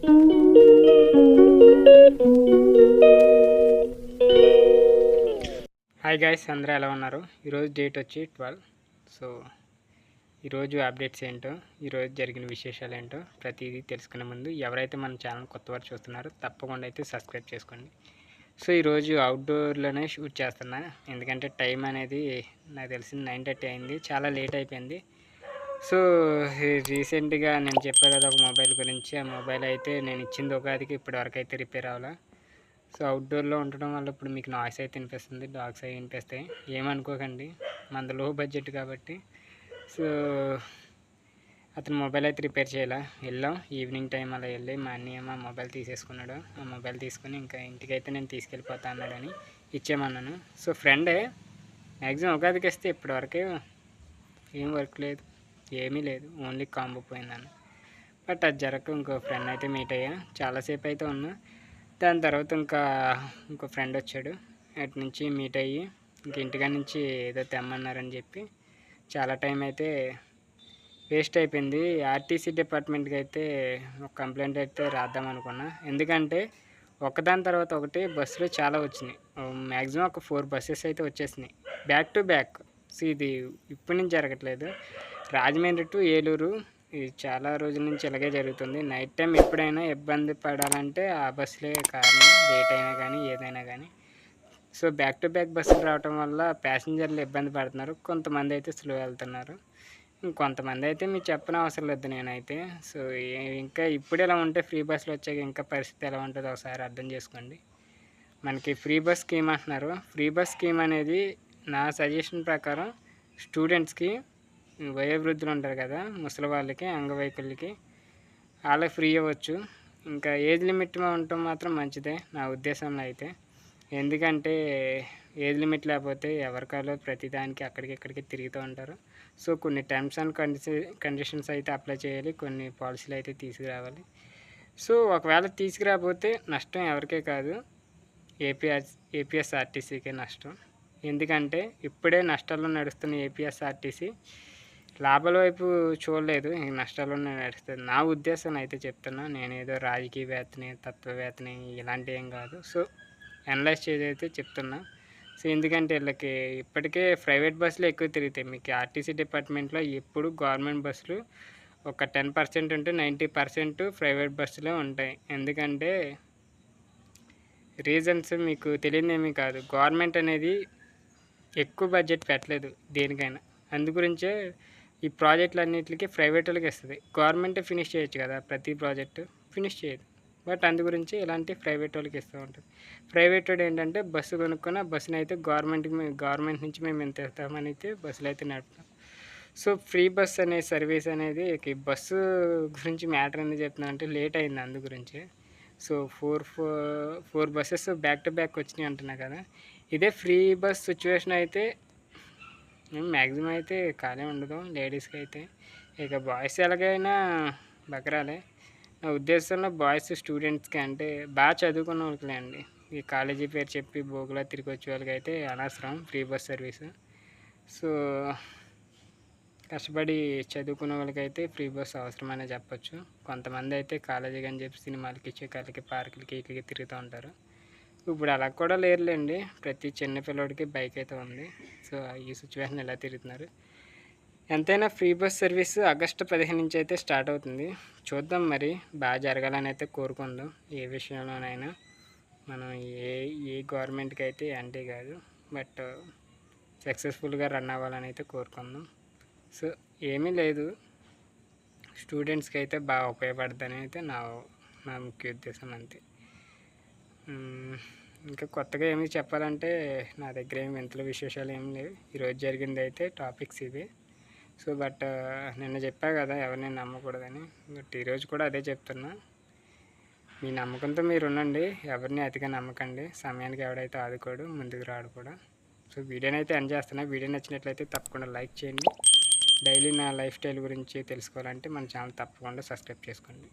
Hi guys అందరూ ఎలా ఉన్నారు? ఈరోజు డేట్ వచ్చి ట్వెల్వ్ సో ఈరోజు అప్డేట్స్ ఏంటో ఈరోజు జరిగిన విశేషాలు ఏంటో ప్రతిదీ తెలుసుకునే ముందు ఎవరైతే మన ఛానల్ కొత్త వారు చూస్తున్నారో తప్పకుండా అయితే సబ్స్క్రైబ్ చేసుకోండి. సో ఈరోజు అవుట్డోర్లోనే షూట్ చేస్తున్నా. ఎందుకంటే టైం అనేది నాకు తెలిసింది నైన్ థర్టీ అయింది. చాలా లేట్ అయిపోయింది. సో రీసెంట్గా నేను చెప్పాను కదా ఒక మొబైల్ గురించి. ఆ మొబైల్ అయితే నేను ఇచ్చింది ఉగాదికి ఇప్పటివరకు అయితే రిపేర్ అవ్వాలా. సో అవుట్డోర్లో ఉండడం వల్ల ఇప్పుడు మీకు నాయిస్ అయితే వినిపిస్తుంది డాగ్స్ అవి వినిపిస్తాయి. ఏమనుకోకండి మనది లో బడ్జెట్ కాబట్టి. సో అతను మొబైల్ అయితే రిపేర్ చేయాల. వెళ్ళాం ఈవినింగ్ టైం అలా వెళ్ళి మా అన్నయ్య మా మొబైల్ తీసేసుకున్నాడు. ఆ మొబైల్ తీసుకుని ఇంకా ఇంటికి అయితే నేను తీసుకెళ్ళిపోతా అన్నాడని ఇచ్చేమన్నాను సో ఫ్రెండే మ్యాక్సిమం ఉగాదికి వస్తే ఇప్పటివరకు ఏం వర్క్ లేదు. ఏమీ లేదు. Only combo పోయిందన్న. బట్ అది జరగక ఇంకో ఫ్రెండ్ అయితే మీట్ అయ్యా. చాలాసేపు అయితే ఉన్నా. దాని తర్వాత ఇంకా ఇంకో ఫ్రెండ్ వచ్చాడు. అటు నుంచి మీట్ అయ్యి ఇంక ఇంటికాడ నుంచి ఏదో తెమ్మన్నారని చెప్పి చాలా టైం అయితే వేస్ట్ అయిపోయింది. ఆర్టీసీ డిపార్ట్మెంట్కి అయితే ఒక కంప్లైంట్ అయితే రాద్దాం అనుకున్నా. ఎందుకంటే ఒకదాని తర్వాత ఒకటి బస్సులు చాలా వచ్చినాయి. మ్యాక్సిమం ఒక ఫోర్ బస్సెస్ అయితే వచ్చేసినాయి. బ్యాక్ టు బ్యాక్ సో ఇది ఇప్పటి నుంచి జరగట్లేదు. రాజమండ్రి టు ఏలూరు ఇది చాలా రోజుల నుంచి ఇలాగే జరుగుతుంది. నైట్ టైం ఎప్పుడైనా ఇబ్బంది పడాలంటే ఆ బస్సులే కారణం లేట్ అయినా కానీ ఏదైనా కానీ. సో బ్యాక్ టు బ్యాక్ బస్సులు రావటం వల్ల ప్యాసింజర్లు ఇబ్బంది పడుతున్నారు. కొంతమంది అయితే స్లో వెళ్తున్నారు. ఇంకొంతమంది అయితే మీకు చెప్పిన అవసరం లేదు నేనైతే. సో ఇంకా ఇప్పుడు ఎలా ఉంటే ఫ్రీ బస్సులు వచ్చాక ఇంకా పరిస్థితి ఎలా ఉంటుందో ఒకసారి అర్థం చేసుకోండి. మనకి ఫ్రీ బస్ స్కీమ్ అంటున్నారు. ఫ్రీ బస్ స్కీమ్ అనేది నా సజెషన్ ప్రకారం స్టూడెంట్స్కి వయోవృద్ధులు ఉంటారు కదా ముసలి వాళ్ళకి అంగవైకల్యకి వాళ్ళకి ఫ్రీ అవ్వచ్చు. ఇంకా ఏజ్ లిమిట్ ఉండటం మాత్రం మంచిదే నా ఉద్దేశంలో అయితే. ఎందుకంటే ఏజ్ లిమిట్ లేకపోతే ఎవరికాలో ప్రతిదానికి అక్కడికి ఇక్కడికి తిరుగుతూ ఉంటారు. సో కొన్ని టర్మ్స్ అండ్ కండిష కండిషన్స్ అయితే అప్లై చేయాలి కొన్ని పాలసీలు అయితే తీసుకురావాలి. సో ఒకవేళ తీసుకురాకపోతే నష్టం ఎవరికే కాదు ఏపీఎస్ ఏపీఎస్ఆర్టీసీకే నష్టం. ఎందుకంటే ఇప్పుడే నష్టాల్లో నడుస్తున్న ఏపీఎస్ఆర్టీసీ లాభాల వైపు చూడలేదు నష్టాలు నష్టాల్లోనే నడుస్తుంది నా ఉద్దేశం అయితే చెప్తున్నా నేనేదో రాజకీయవేత్తని తత్వవేత్తని ఇలాంటి ఏం కాదు. సో అనలైజ్ చేసి అయితే చెప్తున్నా. సో ఎందుకంటే వీళ్ళకి ఇప్పటికే ప్రైవేట్ బస్సులు ఎక్కువ తిరుగుతాయి. మీకు ఆర్టీసీ డిపార్ట్మెంట్లో ఎప్పుడు గవర్నమెంట్ బస్సులు ఒక టెన్ పర్సెంట్ ఉంటే నైంటీ పర్సెంట్ ప్రైవేట్ బస్సులే ఉంటాయి. ఎందుకంటే రీజన్స్ మీకు తెలియదేమీ కాదు. గవర్నమెంట్ అనేది ఎక్కువ బడ్జెట్ పెట్టలేదు దేనికైనా. అందు గురించే ఈ ప్రాజెక్టులు అన్నింటికి ప్రైవేట్ వాళ్ళకి ఇస్తుంది గవర్నమెంట్ ఫినిష్ చేయొచ్చు కదా ప్రతి ప్రాజెక్టు ఫినిష్ చేయదు. బట్ అందు గురించి ఇలాంటి ప్రైవేట్ వాళ్ళకి ఇస్తూ ఉంటుంది ప్రైవేట్ వాడు ఏంటంటే బస్సు కొనుక్కున్న బస్సుని అయితే గవర్నమెంట్కి గవర్నమెంట్ నుంచి మేము ఎంత ఇస్తామని అయితే బస్సులు అయితే నడుపుతాం. సో ఫ్రీ బస్ అనే సర్వీస్ అనేది ఈ బస్సు గురించి మ్యాటర్ ఎందుకు చెప్తున్నా అంటే లేట్ అయింది అందు గురించి. So four four four buses back to back వచ్చినాయి అంటున్నా కదా. ఇదే ఫ్రీ బస్ సిచ్యువేషన్ అయితే మ్యాక్సిమం అయితే ఖాళీ ఉండదు లేడీస్కి అయితే. ఇక బాయ్స్ ఎలాగైనా బకరాలే నా ఉద్దేశంలో బాయ్స్ స్టూడెంట్స్కి అంటే బాగా చదువుకున్న వాళ్ళకి అండి. ఈ కాలేజీ పేరు చెప్పి బోగులా తిరిగి వచ్చే వాళ్ళకి అయితే అనవసరం ఫ్రీ బస్ సర్వీస్. సో కష్టపడి చదువుకున్న వాళ్ళకైతే ఫ్రీ బస్ అవసరమనే చెప్పొచ్చు. కొంతమంది అయితే కాలేజీకి అని చెప్పి సినిమాలకి చికాలకి పార్కులకి ఇట్లకి తిరుగుతూ ఉంటారు. ఇప్పుడు అలా కూడా లేరులేండి. ప్రతి చిన్న పిల్లోడికి బైక్ అయితే ఉంది. సో ఈ సిచ్యువేషన్ ఎలా తిరుగుతున్నారు? ఎంతైనా ఫ్రీ బస్ సర్వీస్ ఆగస్టు పదిహేను నుంచి అయితే స్టార్ట్ అవుతుంది. చూద్దాం మరి బాగా జరగాలని అయితే కోరుకుందాం. ఏ విషయంలోనైనా మనం ఏ ఏ గవర్నమెంట్కి అయితే అంటే కాదు బట్ సక్సెస్ఫుల్గా రన్ అవ్వాలని అయితే కోరుకుందాం. సో ఏమీ లేదు. స్టూడెంట్స్కి అయితే బాగా ఉపయోగపడుతుందని అయితే నా నా ముఖ్య ఉద్దేశం అంతే. ఇంకా కొత్తగా ఏమి చెప్పాలంటే నా దగ్గర ఏమి వింతల విశేషాలు ఏమి లేవు. ఈరోజు జరిగింది అయితే టాపిక్స్ ఇవి. సో బట్ uh, నిన్న చెప్పా కదా ఎవరిని నమ్మకూడదని. బట్ ఈరోజు కూడా అదే చెప్తున్నా. మీ నమ్మకంతో మీరు ఉండండి. ఎవరిని అతిగా నమ్మకండి. సమయానికి ఎవడైతే ఆదుకోడు ముందుకు రాడు కూడా. సో వీడియోని అయితే ఎండ్ చేస్తున్నా. వీడియో నచ్చినట్లయితే తప్పకుండా లైక్ చేయండి. డైలీ నా లైఫ్ స్టైల్ గురించి తెలుసుకోవాలంటే మన ఛానల్ తప్పకుండా సబ్స్క్రైబ్ చేసుకోండి.